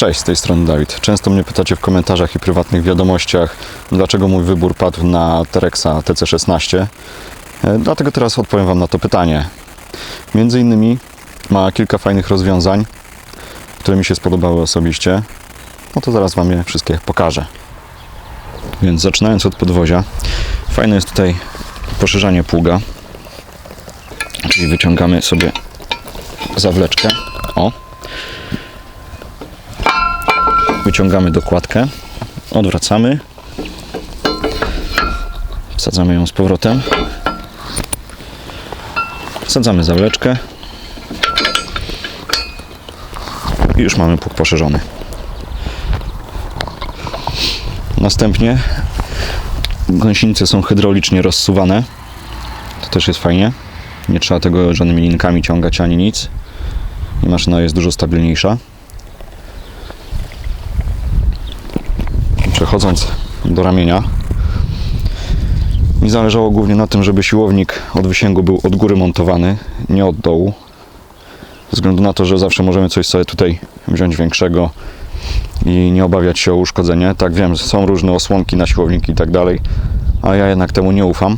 Cześć, z tej strony Dawid. Często mnie pytacie w komentarzach i prywatnych wiadomościach, dlaczego mój wybór padł na Terexa TC16. E, Dlatego teraz odpowiem Wam na to pytanie. Między innymi ma kilka fajnych rozwiązań, które mi się spodobały osobiście. No to zaraz Wam je wszystkie pokażę. Więc zaczynając od podwozia, fajne jest tutaj poszerzanie pługa. Czyli wyciągamy sobie zawleczkę. O, wyciągamy dokładkę, odwracamy, wsadzamy ją z powrotem, wsadzamy zawleczkę i już mamy pług poszerzony. Następnie gąsienice są hydraulicznie rozsuwane. To też jest fajnie. Nie trzeba tego żadnymi linkami ciągać ani nic. I maszyna jest dużo stabilniejsza. Przechodząc do ramienia, mi zależało głównie na tym, żeby siłownik od wysięgu był od góry montowany, nie od dołu. Ze względu na to, że zawsze możemy coś sobie tutaj wziąć większego i nie obawiać się o uszkodzenie. Tak wiem, są różne osłonki na siłowniki i tak dalej, a ja jednak temu nie ufam.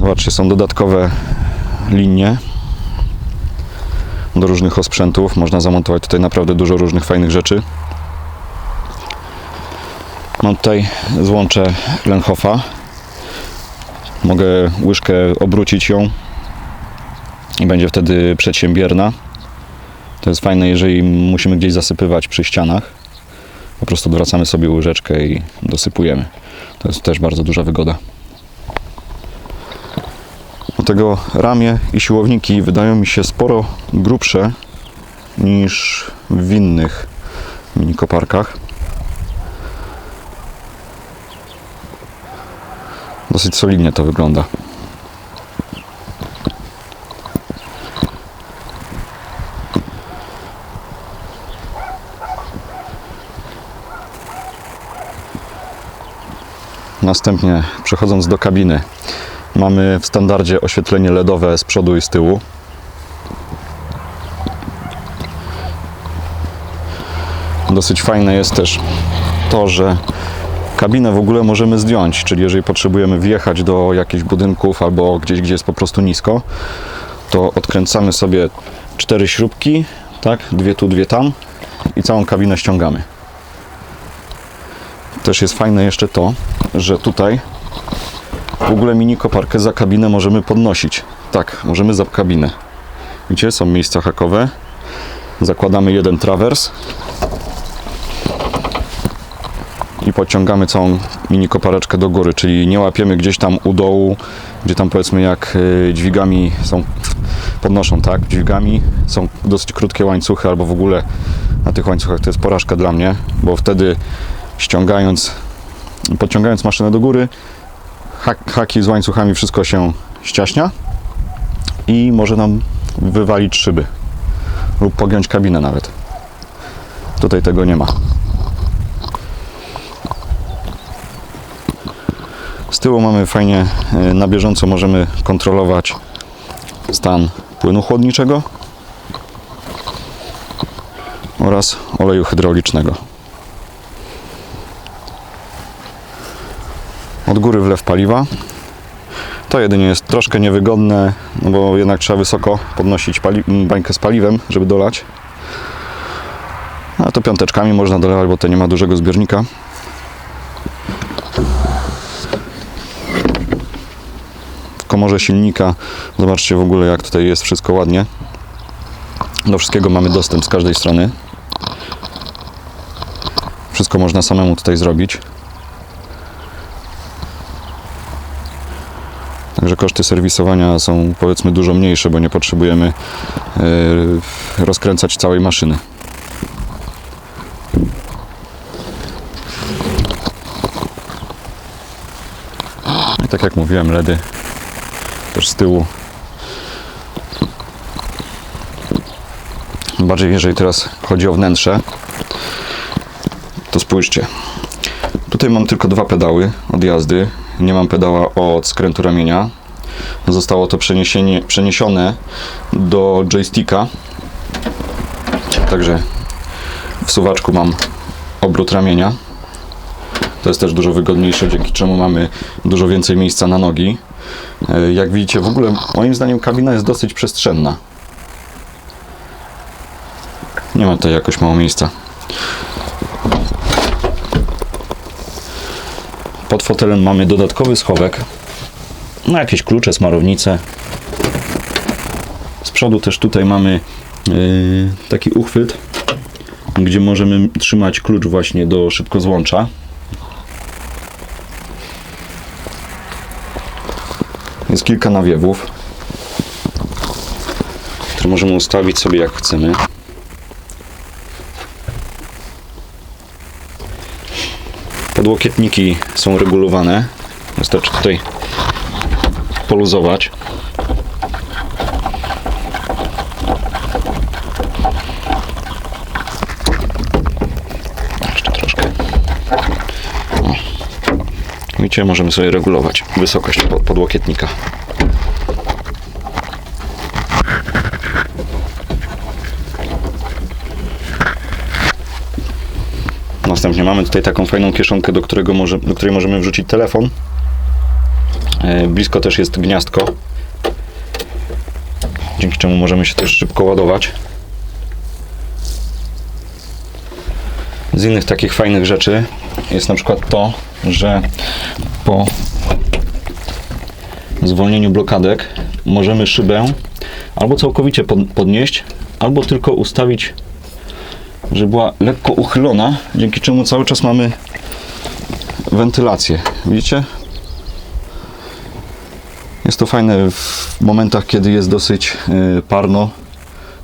Zobaczcie, są dodatkowe linie do różnych osprzętów. Można zamontować tutaj naprawdę dużo różnych fajnych rzeczy. Mam tutaj złącze Lenhofa. Mogę łyżkę obrócić ją i będzie wtedy przedsiębierna. To jest fajne, jeżeli musimy gdzieś zasypywać przy ścianach. Po prostu odwracamy sobie łyżeczkę i dosypujemy. To jest też bardzo duża wygoda. Do tego ramię i siłowniki wydają mi się sporo grubsze niż w innych minikoparkach. Dosyć solidnie to wygląda. Następnie przechodząc do kabiny, mamy w standardzie oświetlenie LEDowe z przodu i z tyłu. Dosyć fajne jest też to, że kabinę w ogóle możemy zdjąć, czyli jeżeli potrzebujemy wjechać do jakichś budynków albo gdzieś, gdzie jest po prostu nisko, to odkręcamy sobie cztery śrubki, tak, dwie tu, dwie tam i całą kabinę ściągamy. Też jest fajne jeszcze to, że tutaj w ogóle mini koparkę za kabinę możemy podnosić. Tak, możemy za kabinę. Gdzie są miejsca hakowe? Zakładamy jeden trawers i podciągamy całą mini kopareczkę do góry, czyli nie łapiemy gdzieś tam u dołu, gdzie tam powiedzmy jak y, dźwigami są, podnoszą, tak, dźwigami są dosyć krótkie łańcuchy albo w ogóle na tych łańcuchach to jest porażka dla mnie, bo wtedy ściągając, podciągając maszynę do góry, haki z łańcuchami, wszystko się ściaśnia i może nam wywalić szyby lub pogiąć kabinę nawet. Tutaj tego nie ma. Z tyłu mamy fajnie e, na bieżąco możemy kontrolować stan płynu chłodniczego oraz oleju hydraulicznego. Od góry wlew paliwa. To jedynie jest troszkę niewygodne, no bo jednak trzeba wysoko podnosić bańkę z paliwem, żeby dolać. A to piąteczkami można dolewać, bo to nie ma dużego zbiornika. W komorze silnika zobaczcie w ogóle jak tutaj jest wszystko ładnie. Do wszystkiego mamy dostęp z każdej strony. Wszystko można samemu tutaj zrobić. Także koszty serwisowania są powiedzmy dużo mniejsze, bo nie potrzebujemy e, rozkręcać całej maszyny. I tak jak mówiłem, LEDy też z tyłu. Bardziej jeżeli teraz chodzi o wnętrze, to spójrzcie. Tutaj mam tylko dwa pedały od jazdy. Nie mam pedała od skrętu ramienia. Zostało to przeniesione do joysticka. Także w suwaczku mam obrót ramienia. To jest też dużo wygodniejsze, dzięki czemu mamy dużo więcej miejsca na nogi. E, Jak widzicie, w ogóle moim zdaniem kabina jest dosyć przestrzenna. Nie ma tutaj jakoś mało miejsca. Pod fotelem mamy dodatkowy schowek na jakieś klucze, smarownice. Z przodu też tutaj mamy yy, taki uchwyt, gdzie możemy trzymać klucz właśnie do szybkozłącza. Jest kilka nawiewów, które możemy ustawić sobie jak chcemy. Podłokietniki są regulowane. Wystarczy tutaj poluzować. Jeszcze troszkę. Widzicie, możemy sobie regulować wysokość po- podłokietnika. Następnie mamy tutaj taką fajną kieszonkę, do, którego może, do której możemy wrzucić telefon. E, Blisko też jest gniazdko, dzięki czemu możemy się też szybko ładować. Z innych takich fajnych rzeczy jest na przykład to, że po zwolnieniu blokadek możemy szybę albo całkowicie pod, podnieść, albo tylko ustawić, żeby była lekko uchylona, dzięki czemu cały czas mamy wentylację. Widzicie? Jest to fajne w momentach, kiedy jest dosyć y, parno,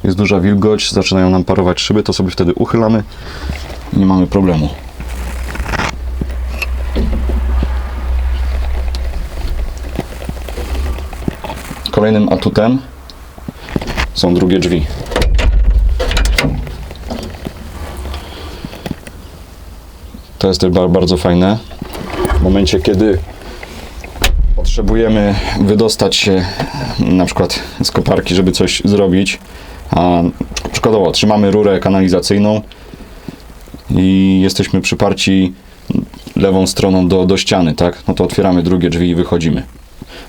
jest duża wilgoć, zaczynają nam parować szyby, to sobie wtedy uchylamy i nie mamy problemu. Kolejnym atutem są drugie drzwi. To jest też ba- bardzo fajne. W momencie, kiedy potrzebujemy wydostać się na przykład z koparki, żeby coś zrobić, a przykładowo trzymamy rurę kanalizacyjną i jesteśmy przyparci lewą stroną do, do ściany, tak? No to otwieramy drugie drzwi i wychodzimy.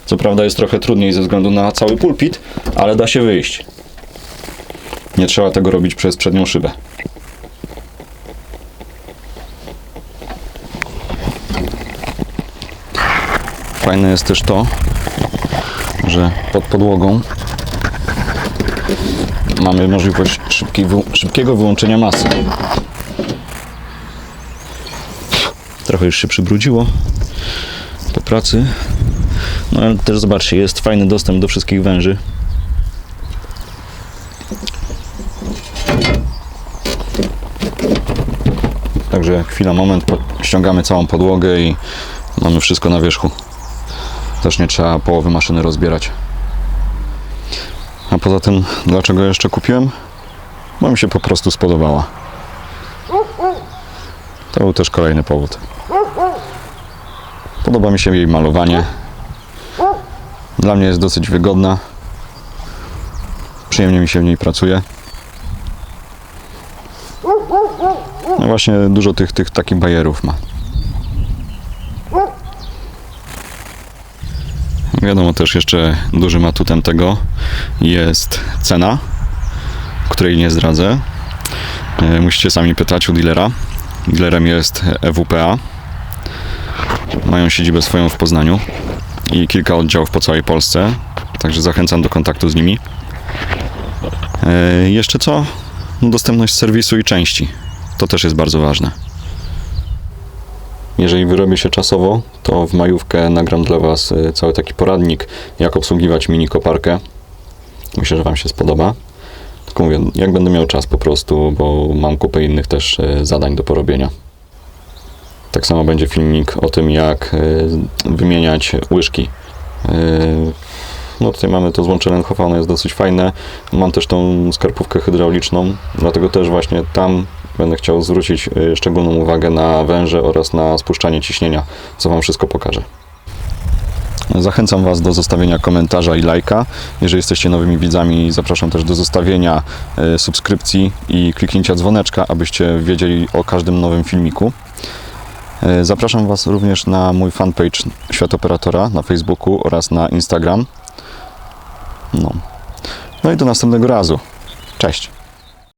Co prawda jest trochę trudniej ze względu na cały pulpit, ale da się wyjść. Nie trzeba tego robić przez przednią szybę. Fajne jest też to, że pod podłogą mamy możliwość szybkiego wyłączenia masy. Trochę już się przybrudziło po pracy. No ale też zobaczcie, jest fajny dostęp do wszystkich węży. Także chwila, moment, ściągamy całą podłogę i mamy wszystko na wierzchu. Też nie trzeba połowy maszyny rozbierać. A poza tym, dlaczego jeszcze kupiłem? Bo mi się po prostu spodobała. To był też kolejny powód. Podoba mi się jej malowanie. Dla mnie jest dosyć wygodna. Przyjemnie mi się w niej pracuje. No właśnie dużo tych, tych takich bajerów ma. Wiadomo też jeszcze dużym atutem tego jest cena, której nie zdradzę. E, Musicie sami pytać u dealera. Dealerem jest EWPA. Mają siedzibę swoją w Poznaniu i kilka oddziałów po całej Polsce, także zachęcam do kontaktu z nimi. E, Jeszcze co? Dostępność serwisu i części. To też jest bardzo ważne. Jeżeli wyrobię się czasowo, to w majówkę nagram dla Was y, cały taki poradnik, jak obsługiwać mini koparkę. Myślę, że Wam się spodoba. Tylko mówię, jak będę miał czas po prostu, bo mam kupę innych też y, zadań do porobienia. Tak samo będzie filmik o tym, jak y, wymieniać łyżki. No tutaj mamy to złącze Lenhofa, ono jest dosyć fajne. Mam też tą skarpówkę hydrauliczną, dlatego też właśnie tam będę chciał zwrócić y, szczególną uwagę na węże oraz na spuszczanie ciśnienia, co Wam wszystko pokażę. Zachęcam Was do zostawienia komentarza i lajka. Jeżeli jesteście nowymi widzami, zapraszam też do zostawienia e, subskrypcji i kliknięcia dzwoneczka, abyście wiedzieli o każdym nowym filmiku. E, Zapraszam Was również na mój fanpage Świat Operatora na Facebooku oraz na Instagram. No. no i do następnego razu. Cześć.